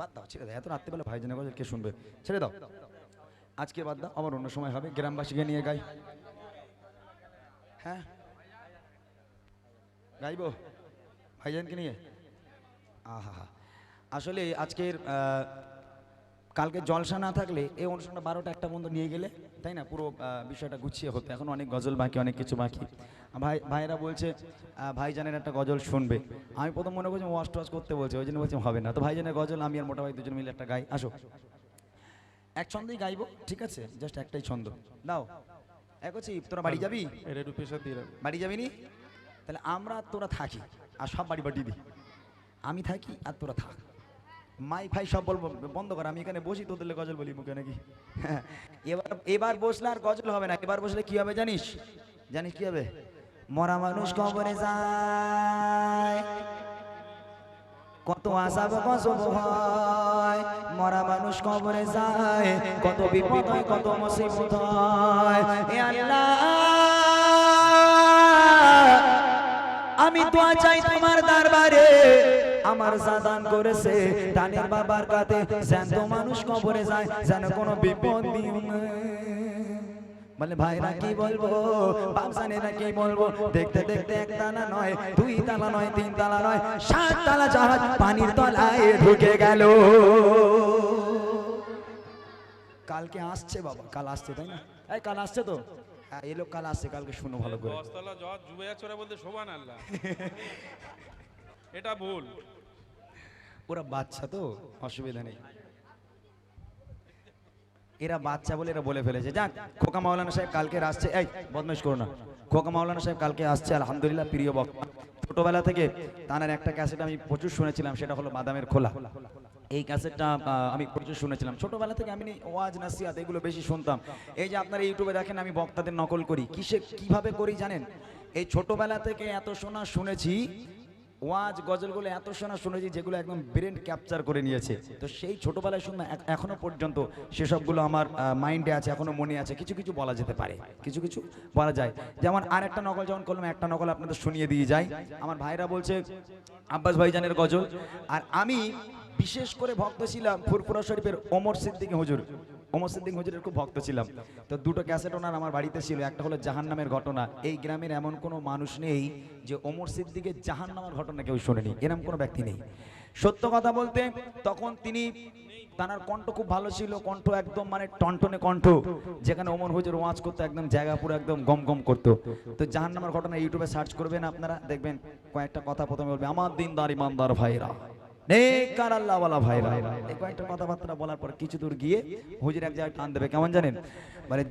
বাদ দাও, ছেড়ে দাও। এত রাত্রিবেলা ভাইজানের গজল কে শুনবে? ছেড়ে দাও। আজকে বাদ দাও, আবার অন্য সময় হবে। গ্রামবাসীকে নিয়ে গাই। হ্যাঁ? গাইব? ভাইজানকে নিয়ে? আহা আসলে আজকের কালকে জলসা না থাকলে এই অনুষ্ঠানটা বারোটা একটা পর্যন্ত নিয়ে গেলে তাই না? পুরো বিষয়টা গুছিয়ে হতো। এখন অনেক গজল বাকি অনেক কিছু বাকি। ভাই ভাইরা বলছে ভাইজানের একটা গজল শুনবে। আমি প্রথম মনে করছি ওয়াশ টস করতে বলছে ওই জন্য বলছি হবে না। তো ভাইজানের গজল আমি আর মোটা ভাই দুজন মিলে একটা গাই। আসো। এক ছন্দেই গাইবো ঠিক আছে? জাস্ট একটাই ছন্দ। দাও। এক হচ্ছে তোরা বাড়ি যাবি? বাড়ি যাবি নি? তাহলে আমরা তোরা থাকি আর সব বাড়ি বাড়ি দিই আমি থাকি আর তোরা থাক। মাই ফাই সব বলব, বন্ধ কর, আমি এখানে বসি, তোদের গজল বলি মুখে নাকি? এবার এবার বসলে আর গজল হবে না, এবার বসলে কি হবে জানিস? জানিস কি হবে? মরা মানুষ কবরে যায়, কত আশা কত হয়, মরা মানুষ কবরে যায়, কত বিপদ হয়, কত মুসিবত হয়। আল্লাহ, আমি তো চাই তোমার দরবারে আমার সাদান করেছে। দানের বাবার কাতে জ্যান্ত মানুষ কবরে যায় যেন কোনো বিপদ বলে ভাইরা কি বলব? বাবসানেরা কি বলব? দেখতে দেখতে এক তালা নয় দুই তালা নয় তিন তালা নয় সাত তালা জাহাজ পানির তলায় ঢুকে গেল। কালকে আসছে বাবা কাল আসছে তাই না? এই কাল আসছে তো। হ্যাঁ এলো কাল আসছে কালকে শুনো ভালো করে। দশতলা জজ যুবে চড়ে বলতে শোভান আল্লাহ। এটা ভুল। ওরা বাচ্চা তো, অসুবিধা নেই। এরা বাচ্চা বলে এরা বলে ফেলেছে। যাক খোকা মাওলানা সাহেব কালকে আসছে। এই, বদমাইশ করো না। খোকা মাওলানা সাহেব কালকে আসছে, আলহামদুলিল্লাহ, প্রিয় বক্তা। ছোটবেলা থেকে তানার একটা ক্যাসেট আমি প্রচুর শুনেছিলাম, সেটা হলো বাদামের খোলা। এই ক্যাসেটটা আমি প্রচুর শুনেছিলাম। ছোটবেলা থেকে আমি ওয়াজ, নাসিয়াত এগুলো বেশি শুনতাম। এই যে আপনারা ইউটিউবে দেখেন, আমি বক্তাদের নকল করি। কিসে, কীভাবে করি জানেন? এই ছোটবেলা থেকে এত শোনা শুনেছি ওয়াজ, গজলগুলো এত শোনা শুনেছি যেগুলো একদম ব্রেন ক্যাপচার করে নিয়েছে। তো সেই ছোটবেলায় শুনে এখ- এখনও পর্যন্ত সেসবগুলো আমার মাইন্ডে আছে, এখনও মনে আছে। কিছু কিছু বলা যেতে পারে। কিছু কিছু বলা যায়। যেমন আর একটা নকল যখন করলাম, একটা নকল আপনাদের শুনিয়ে দিয়ে যাই। আমার ভাইরা বলছে, আব্বাস ভাইজানের গজল। আর আমি বিশেষ করে ভক্ত ছিলাম ফুরফুরা শরীফের ওমর সিদ্দিক হুজুর। ওমর সিদ্দিক হুজুরের খুব ভক্ত ছিলাম। তো দুটো ক্যাসেট ওনার আমার বাড়িতে ছিল, একটা হলো জাহান নামের ঘটনা। এই গ্রামের এমন কোনো মানুষ নেই যে ওমর সিদ্দিকের জাহান নামের ঘটনা কেউ শোনেনি এরকম কোনো ব্যক্তি নেই। সত্য কথা বলতে, তখন তিনি, তানার কণ্ঠ খুব ভালো ছিল, কণ্ঠ একদম মানে টনটনে কণ্ঠ, যেখানে ওমর হুজুর ওয়াজ করতো, একদম জায়গা পুরো একদম গম গম করতো। তো জাহান নামের ঘটনা ইউটিউবে সার্চ করবেন আপনারা, দেখবেন কয়েকটা কথা প্রথমে বলবে, আমার দিনদার ইমানদার ভাইরা। নেকার কথাবার্তা বলার পর কিছু দূর গিয়ে হুজুর এক জায়গায় টান দেবে, কেমন জানেন? মানে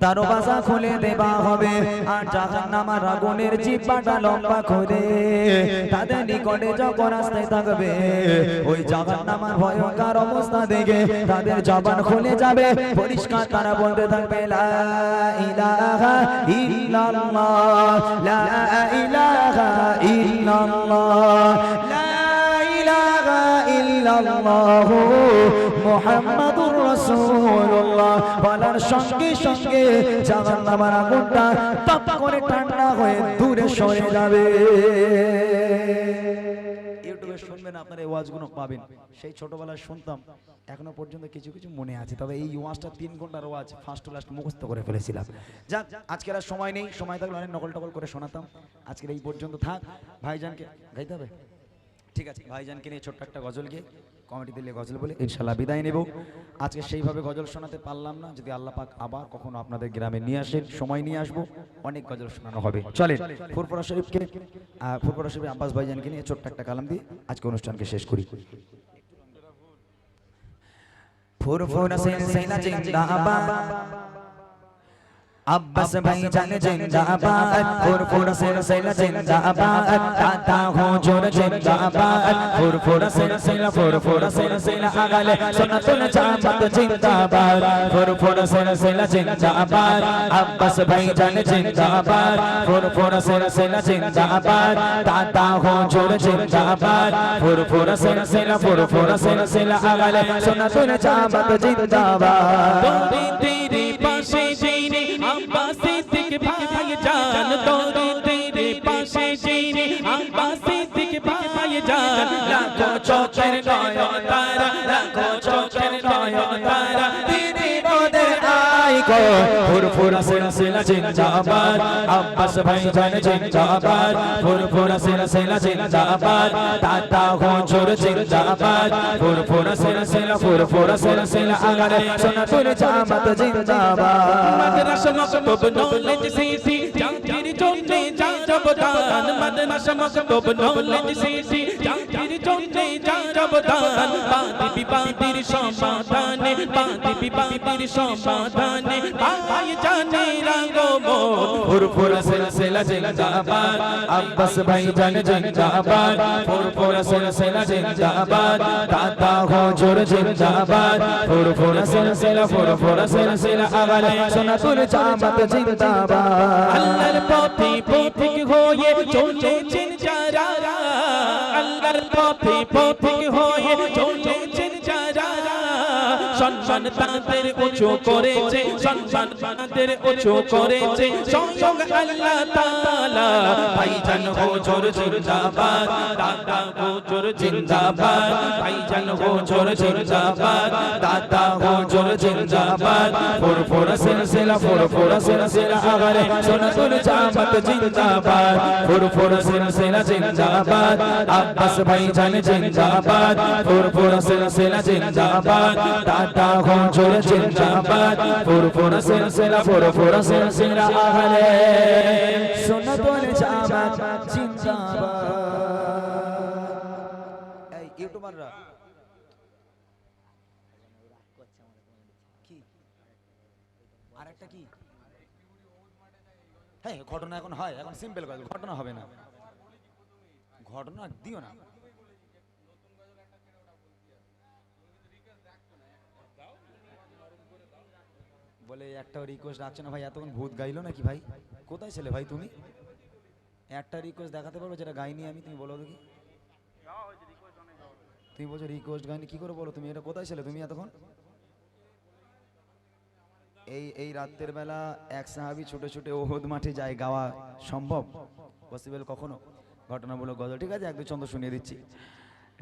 দারোবাজা খুলে দেবা হবে। আর জাহান নামার আগুনের জিব্বাটা লম্বা করে তাদের নিকটে যখন আসতে থাকবে ওই জাহান নামার ভয়ঙ্কর অবস্থা দেখে তাদের জবান খুলে যাবে। পরিষ্কার তারা বলতে থাকবে লা ইলাহা ইল্লাল্লাহ লা ইলাহা ইল্লাল্লাহ ইল্লাল্লাহ মুহাম্মাদুর রাসূলুল্লাহ। বলার সঙ্গে সঙ্গে জাহান্নামের আগুনটা তপ করে ঠান্ডা হয়ে দূরে সরে যাবে। ইউটিউবে শুনবেন আপনারা এই ওয়াজগুলো পাবেন। সেই ছোটবেলায় শুনতাম, এখনও পর্যন্ত কিছু কিছু মনে আছে, তবে এই ওয়াজটা তিন ঘণ্টার ওয়াজ, ফার্স্ট লাস্ট মুখস্থ করে ফেলেছিলাম। যাক, আজকের আর সময় নেই, সময় থাকলে অনেক নকল টকল করে শোনাতাম। আজকের এই পর্যন্ত থাক, ভাইজানকে গাইতে হবে? ঠিক আছে ভাইজানকে নিয়ে ছোট্ট একটা গজল গিয়ে কমিটি দিলে গজল বলে ইনশাল্লাহ বিদায় নেব আজকে সেইভাবে গজল শোনাতে পারলাম না যদি আল্লাহ পাক আবার কখনো আপনাদের গ্রামে নিয়ে আসেন সময় নিয়ে আসব অনেক গজল শোনানো হবে চলেন ফুরপুরা শরীফকে ফুরপুরা শরীফ আব্বাস ভাইজানকে নিয়ে ছোট্ট একটা কালাম দিয়ে আজকে অনুষ্ঠানকে শেষ করি ফুরফুরা সিলসিলা জিন্দাবাদ আব্বাস ভাই জানে জিন্দাবাদ ফুরফুরা সিলসিলা জিন্দাবাদ দাদা হুজুর জিন্দাবাদ ফুরফুরা সিলসিলা ফুরফুরা সিলসিলা আগালে সুন্নাতুল জামাত জিন্দাবাদ ফুরফুরা সিলসিলা জিন্দাবাদ আব্বাস ভাই জানে জিন্দাবাদ ফুরফুরা সিলসিলা জিন্দাবাদ দাদা হুজুর জিন্দাবাদ ফুরফুরা সিলসিলা ফুরফুরা সিলসিলা আগালে সুন্নাতুল জামাত জিন্দাবাদ তোরে তেরে পাশে আব্বাসে থেকে ভাই को फुरफुरा सिलसिला जिंदाबाद अब्बास भाई जान जिंदाबाद फुरफुरा सिलसिला जिंदाबाद दादा हुजूर जिंदाबाद फुरफुरा सिलसिला फुरफुरा सिलसिला अगर सुन तुर जामत जिंदाबाद मदरसा मकतब नॉलेज सीसी जंग যা জবদান মাদ্রাসা মক্তব নলেজ সিটি জাতির জন্যে যা জবদান বাদি বিবাদের সমাধানে, বাদি বিবাদের সমাধানে। পাই জানে রাগমো ফুরফুরা সিলসিলা জিন্দাবাদ। আব্বাস ভাইজান জিন্দাবাদ। ফুরফুরা সিলসিলা জিন্দাবাদ। দাদা হুজুর জিন্দাবাদ। ফুরফুরা সিলসিলা ফুরফুরা সিলসিলা আগালে সোনাতুল জামাত জিন্দাবাদ। আল্লাহর পথে পথিক হয়ে চলেছেন যারা আল্লাহর পথে পথিক হয়ে যারা সম্মান তাদের উঁচু করেছে সম্মান তাদের উঁচু করেছে। স্বয়ং আল্লাহ তাআলা, ভাইজান হুজুর জিন্দাবাদ, দাদা হুজুর জিন্দাবাদ, ভাইজান হুজুর জিন্দাবাদ, দাদা হুজুর জিন্দাবাদ। ফুরফুরা সিলসিলা ফুরফুরা সিলসিলা আগারে সোনাতুল জামাত জিন্দাবাদ। ফুরফুরা সিলসিলা জিন্দাবাদ, আব্বাস ভাইজান জিন্দাবাদ। ফুরফুরা সিলসিলা জিন্দাবাদ, দাদা হুজুর জিন্দাবাদ ফুরফুরা সিলসিলা ফুরফুরা সিলসিলা আগারে সোনাতুল জামাত, জিন্দাবাদ। এই ইউটিউবাররা। হ্যাঁ ঘটনা এখন হয়, এখন সিম্পল কথা, ঘটনা হবে না। ঘটনা দিও না। বলে, একটা রিকোয়েস্ট রাখছো না ভাই, এতক্ষণ ভূত গাইলো নাকি ভাই? কোথায় ছেলে ভাই তুমি? একটা রিকোয়েস্ট দেখাতে পারব, যেটা গাইনি আমি, তুমি বলো দেখি। তুমি বলছো রিকোয়েস্ট গাইনি, কি করে বলো তুমি? এটা কোথায় ছেলে তুমি এতক্ষণ? এই এই রাতের বেলা এক সাহাবি ছুটে ছুটে ওহদ মাঠে যায় গাওয়া সম্ভব? পসিবল কখনো? ঘটনামূলক গজল, ঠিক আছে? এক দু চন্দ্র শুনিয়ে দিচ্ছি।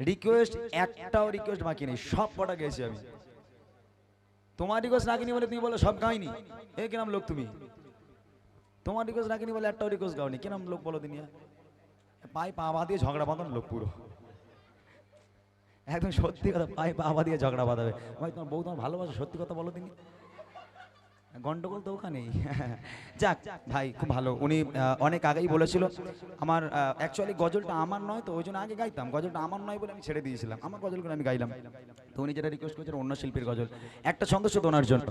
রিকোয়েস্ট একটাও রিকোয়েস্ট বাকি নেই, সব কটা গেছি আমি। তোমার রিকোয়েস্ট রাখিনি বলে তুমি বলো, সব গাইনি। এ কিরম লোক তুমি? তোমার রিকোয়েস্ট রাখিনি বলে একটাও রিকোয়েস্ট গাওনি। কিরাম লোক বলো দিনিয়া পায়ে পা বাঁধিয়ে ঝগড়া বাঁধন লোক পুরো। একদম সত্যি কথা পায়ে পা বাঁধিয়ে ঝগড়া বাঁধাবে। ভাই, তোমার বউ তোমার ভালোবাসো, সত্যি কথা বলো তিনি গন্ডগোল তো ওখানেই। যাক, ভাই, খুব ভালো। উনি অনেক আগেই বলেছিল, আমার অ্যাকচুয়ালি গজলটা আমার নয়, তো ওই জন্য আগে গাইতাম। গজলটা আমার নয় বলে আমি ছেড়ে দিয়েছিলাম। আমার গজলগুলো আমি গাইলাম। তো উনি যেটা রিকোয়েস্ট করেছেন, অন্য শিল্পীর গজল। একটা সন্দেশ শুধু ওনার জন্য।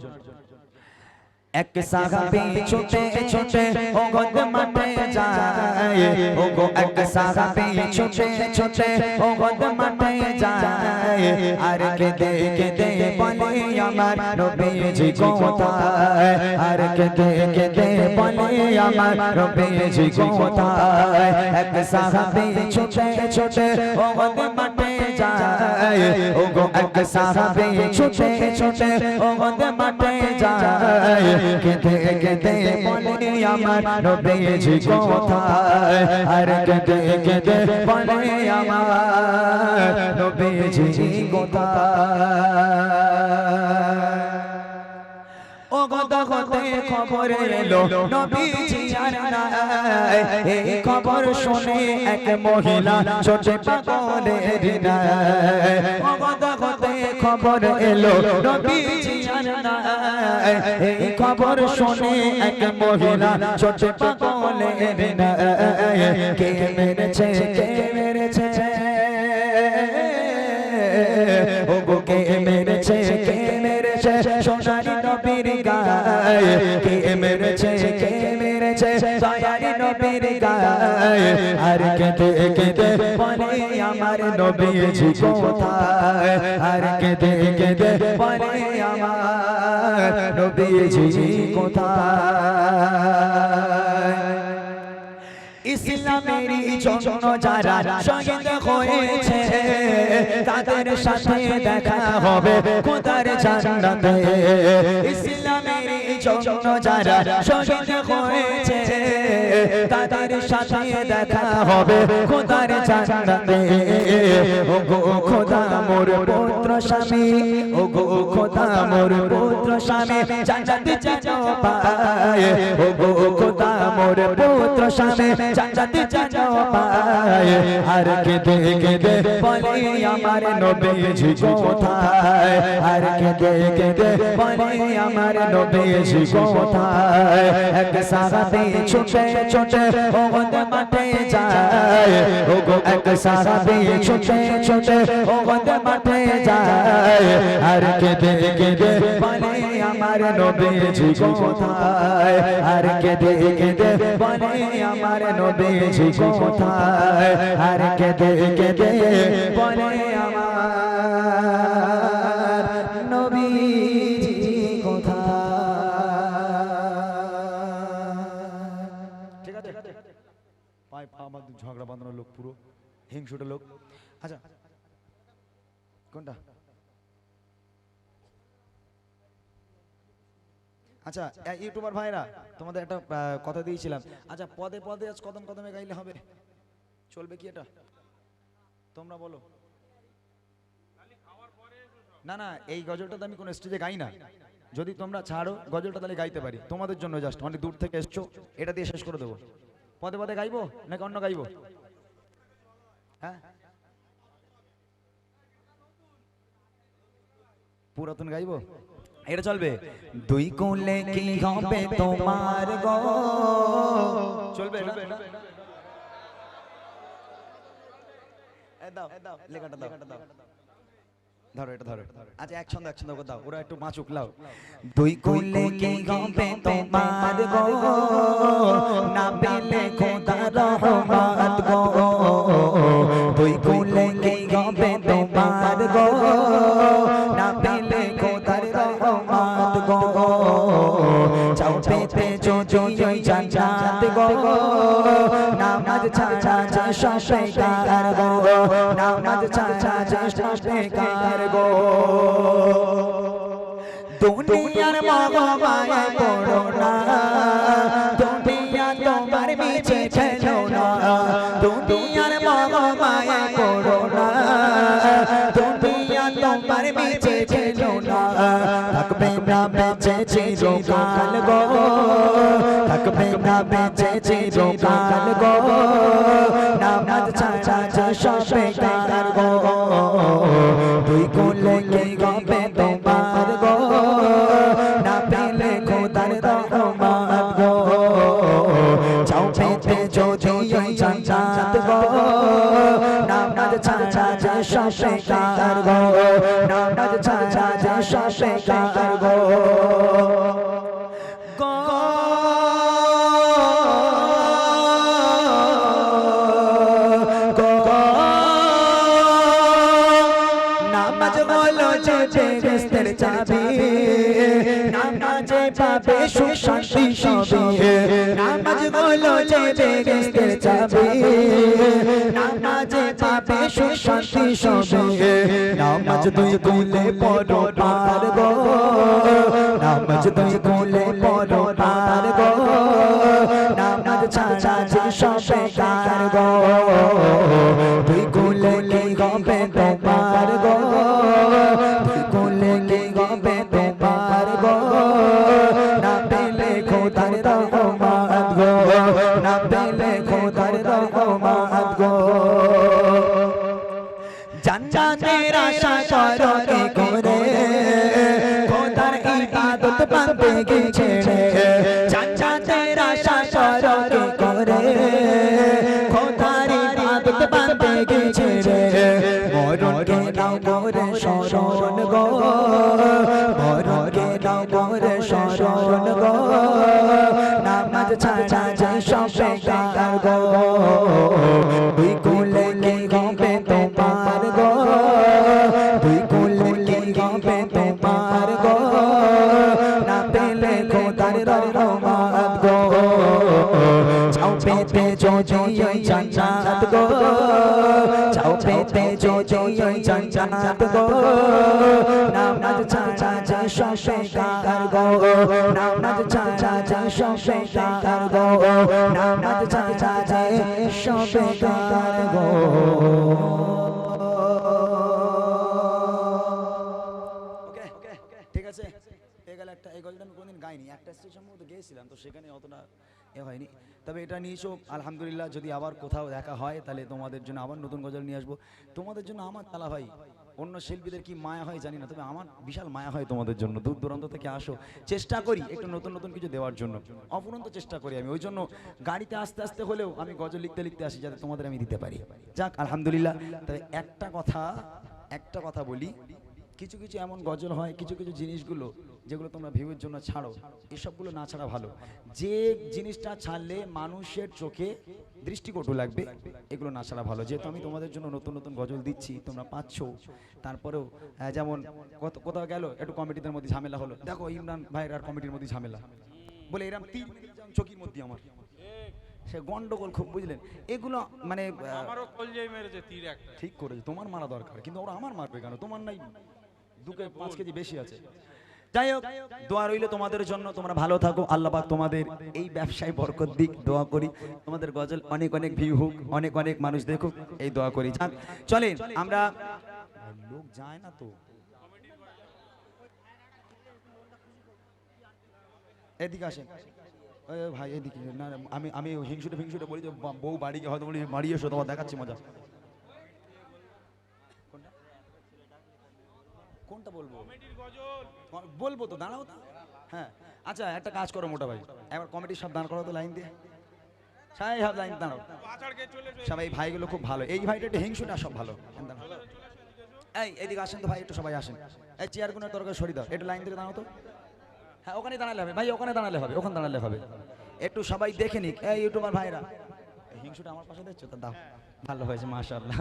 এক সাহাবী ছোটে ছোটে ও গদ মাঠে যায়। ও গো এক সাহাবী ছোটে ছোটে ও গদ মাঠে যায়। আর কেঁদে কেঁদে বলে আমার নবীজি কোথায়? আর কেঁদে কেঁদে বলে আমার নবীজি কোথায়? এক সাহাবী ছোটে ছোটে ও গদ মাঠে এক সাহাবী ছুটে ছুটে ও গদ মাঠে যায়। কেঁদে কেঁদে বলে আমার নবীজি কোথায়? আর কেঁদে কেঁদে বলে আমার নবীজি কোথায়? খবর এলো নবীজি আর নাই এই খবর শুনে এক মহিলা ছোটে পাগলের নাই ও খবর এলো নবীজি আর নাই এই খবর শুনে এক মহিলা ছোটে পাগলের নাই কে মেরেছে কে মেরেছে? গায়ে কে মেরেছে কে মেরেছে দয়ারি নবীর গায়ে। আর কেঁদে কেঁদে বলে আমার নবীজি কোথায় আর কেঁদে কেঁদে বলে আমার নবীজি কোথায় ইসলামেরই জন্য যারা শহীদ হয়েছে, তাদের সাথে দেখা হবে কোথার জান্নাতে। ইসলামের জন্য যারা শহীদ হয়েছে তাদের সাথে দেখা হবে। খোদার জান্নাতে ও গো খোদা মোর পুত্র স্বামী। ও গো খোদা মোর পুত্র স্বামী। জান্নাতে যেন পায়। ও গো খোদা মোর পুত্র স্বামী। জান্নাতে যেন পায়। আর কেঁদে কেঁদে বলে আমার নবীজি কোথায়? আর কেঁদে কেঁদে বলে আমার নবীজি কোথায়? এক সাহাবী ছুটে ছুটে ওগদ মাঠে যায় ও গো এক সাহাবী ছুটে ছুটে ওগদ মাঠে যায়। আর কেঁদে কেঁদে বলে আমার নবীজি কোথায়? আর কেঁদে কেঁদে বলে আমার নবীজি কোথায়? আর কেঁদে কেঁদে বলে আমার ঝগড়া বাঁধানো লোক পুরো, হিংসুটে লোক। আচ্ছা কোনটা? আচ্ছা ইউটিউবার ভাইরা, তোমাদের একটা কথা দিয়েছিলাম। আচ্ছা পদে পদে আজ কদম কদমে গাইলে হবে। চলবে কি এটা? তোমরা বলো। না না, এই গজলটা তো আমি কোনো স্টেজে গাই না। যদি তোমরা ছাড়ো গজলটা তাহলে গাইতে পারি। তোমাদের জন্য জাস্ট, অনেক দূর থেকে এসছো, এটা দিয়ে শেষ করে দেবো। পদে পদে গাইবো নাকি অন্য গাইবো? হ্যাঁ? পুরাতন গাইবো? এটা চলবে। দুই কোলে কি হবে তোমার গো? চলবে? এ দাও, লেখাটা দাও। ধরো এটা ধরো। আচ্ছা এক ছন্দ এক ছন্দ করে দাও। ওরা একটু মাছুক লাও। দুই কোলে কি হবে তোমার গো। না পেলে খোদা রহমত গো। দুই কোলে কি হবে তোমার গো। না পেলে খোদার রহমত গো। চাও পেতে যদি ওই জান্নাত গো। নামাজ ছাড়া যে সব বেকার গো। নামাজ ছাড়া যে সব বেকার দুনিয়ার মগমায় পড়ো না দুনিয়া তোমার মিছে ছেলো না। দুনিয়ার মগমায় পড়ো না দুনিয়া তোমার মিছে ছেলো না। থাকবে না বেঁচে চিরকাল গো। থাকবে না বেঁচে চিরকাল গো। নামাজ ছাড়া যে সব বেকার গো। চাবি নামাজে পাবে সুশান্তি সবে নামাজ দুই গুলে পড়ো পার get গো। সবে কার গো। সবে কার গো। সবে কার গো। ঠিক আছে। এ গেল একটা, এই আমি কোনদিন গাইনি। একটা গেয়েছিলাম, তো সেখানে অতটা এ হয়নি। তবে এটা নিয়েছো আলহামদুলিল্লাহ, যদি আবার কোথাও দেখা হয়, তাহলে তোমাদের জন্য আবার নতুন গজল নিয়ে আসব। তোমাদের জন্য আমার তালা ভাই অন্য শিল্পীদের কি মায়া হয় জানি না, তবে আমার বিশাল মায়া হয় তোমাদের জন্য। দূর দূরান্ত থেকে আসো। চেষ্টা করি একটু নতুন নতুন কিছু দেওয়ার জন্য। অফুরন্ত চেষ্টা করি আমি। ওই জন্য গাড়িতে আস্তে আস্তে হলেও আমি গজল লিখতে লিখতে আসি যাতে তোমাদের আমি দিতে পারি। যাক, আলহামদুলিল্লাহ। তবে একটা কথা একটা কথা বলি। কিছু কিছু এমন গজল হয়, কিছু কিছু জিনিসগুলো যেগুলো তোমরা ভিউয়ের জন্য ছাড়ো এসবগুলো না ছাড়া ভালো। যে জিনিসটা ছাড়লে মানুষের চোখে দৃষ্টিকটু লাগবে এগুলো না ছাড়া ভালো। যেহেতু আমি তোমাদের জন্য নতুন নতুন গজল দিচ্ছি তোমরা পাচ্ছ। তারপরেও যেমন কত কোথাও গেল একটু কমিটিদের মধ্যে ঝামেলা হলো। দেখো ইমরান ভাইয়ের আর কমিটির মধ্যে ঝামেলা। বলে এরকম তিন চোখের মধ্যে আমার। সে গন্ডগোল খুব বুঝলেন? এগুলো মানে আমারও কলজেই মেরেছে তীর একটা। ঠিক করেছে তোমার মারা দরকার। কিন্তু ওরা আমার মারবে কেন? তোমার নাই দুকে পাঁচ কেজি বেশি আছে। যাই হোক, দোয়া রইলে তোমাদের জন্য, তোমরা ভালো থাকো, আল্লাহ পাক তোমাদের এই ব্যবসায় বরকত দিক, দোয়া করি। তোমাদের গজল অনেক অনেক ভিউ হোক, অনেক অনেক মানুষ দেখুক, এই দোয়া করি। চলেন, আমরা লোক যায় না তো। এদিকে আসেন। ভাই, এদিকে, না, আমি আমি হিংসুটে বলি বউ বাড়ি গিয়ে হয়তো বলি বাড়ি এসো, তোমার দেখাচ্ছি মজা। কোনটা বলব? বলব তো দাঁড়াও তো। হ্যাঁ আচ্ছা একটা কাজ করো মোটা ভাই। একবার কমিটির সব দাঁড় করো তো লাইন দিয়ে। সবাই সব লাইন দাঁড়াও। সবাই এই ভাইগুলো খুব ভালো। এই ভাইটা একটু হিংসুটা সব ভালো। এই এদিকে আসেন তো ভাই একটু সবাই আসেন। এই চেয়ারগুলো তরকারি সরি দাও। একটু লাইন থেকে দাঁড়াও তো। হ্যাঁ ওখানে দাঁড়ালে হবে। ভাই ওখানে দাঁড়ালে হবে ওখানে দাঁড়ালে হবে। একটু সবাই দেখে নিক। এই ইউটিউবার ভাইরা। হিংসুটা আমার পাশে দেখছ তো দাও। ভালো হয়েছে, মাশাআল্লাহ।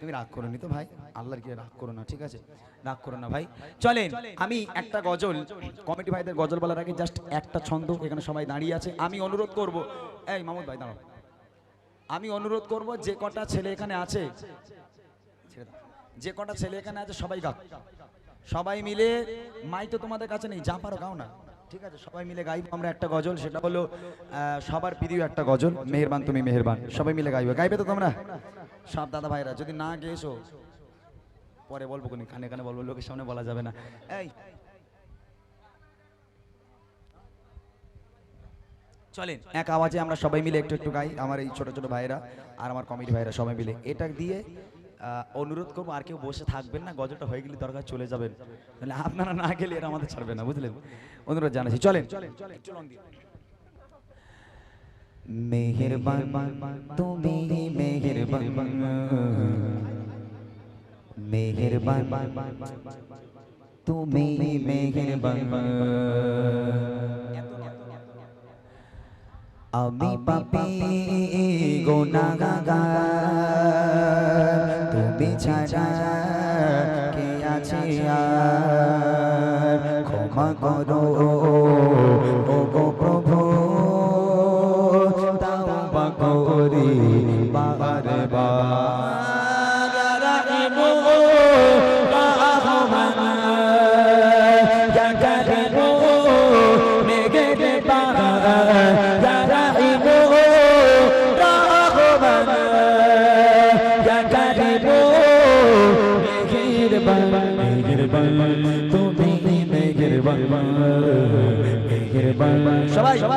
তুমি রাগ করো নি তো ভাই? আল্লাহর কি রাগ করো না, ঠিক আছে? রাগ করো না ভাই। চলেন, আমি একটা গজল কমিটি ভাইদের গজল বলার আগে জাস্ট একটা ছন্দ এখানে সবাই দাঁড়িয়ে আছে, আমি অনুরোধ করব। এই মামুদ ভাই, দাঁড়াও। আমি অনুরোধ করব যে কটা ছেলে এখানে আছে যে কটা ছেলে এখানে আছে, সবাই গাও। সবাই মিলে মাই তো তোমাদের কাছে নেই, যা পারো গাও না। ঠিক আছে, সবাই মিলে গাইবো, আমরা একটা গজল, সেটা হলো সবার প্রিয় একটা গজল, মেহেরবান তুমি মেহেরবান, সবাই মিলে গাইবে। গাইবে তো তোমরা? সব দাদা ভাইরা, যদি না গেছো পরে বলব কোনি, কানে কানে বলব, লোকের সামনে বলা যাবে না। এই। চলেন, এক আওয়াজে আমরা সবাই মিলে একটু একটু গাই, আমার এই ছোট ছোট ভাইরা আর আমার কমিটি ভাইরা সবাই মিলে। এটা দিয়ে অনুরোধ করব, আর কেউ বসে থাকবেন না, গজলটা হয়ে গেলে দরকার চলে যাবেন। তাহলে আপনারা না গেলে এরা আমাদের ছাড়বে না, বুঝলেন? অনুরোধ জানাচ্ছি, চলেন। মেহেরবান, তুমি মেহেরবান। মেহেরবান, তুমি মেহেরবান। আমি পাপি গুনাহগার ছাড়া কে আছে আর? ক্ষমা করো।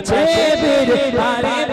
কাছে বীর আরে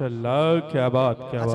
ماشاءاللہ کیا بات کیا بات۔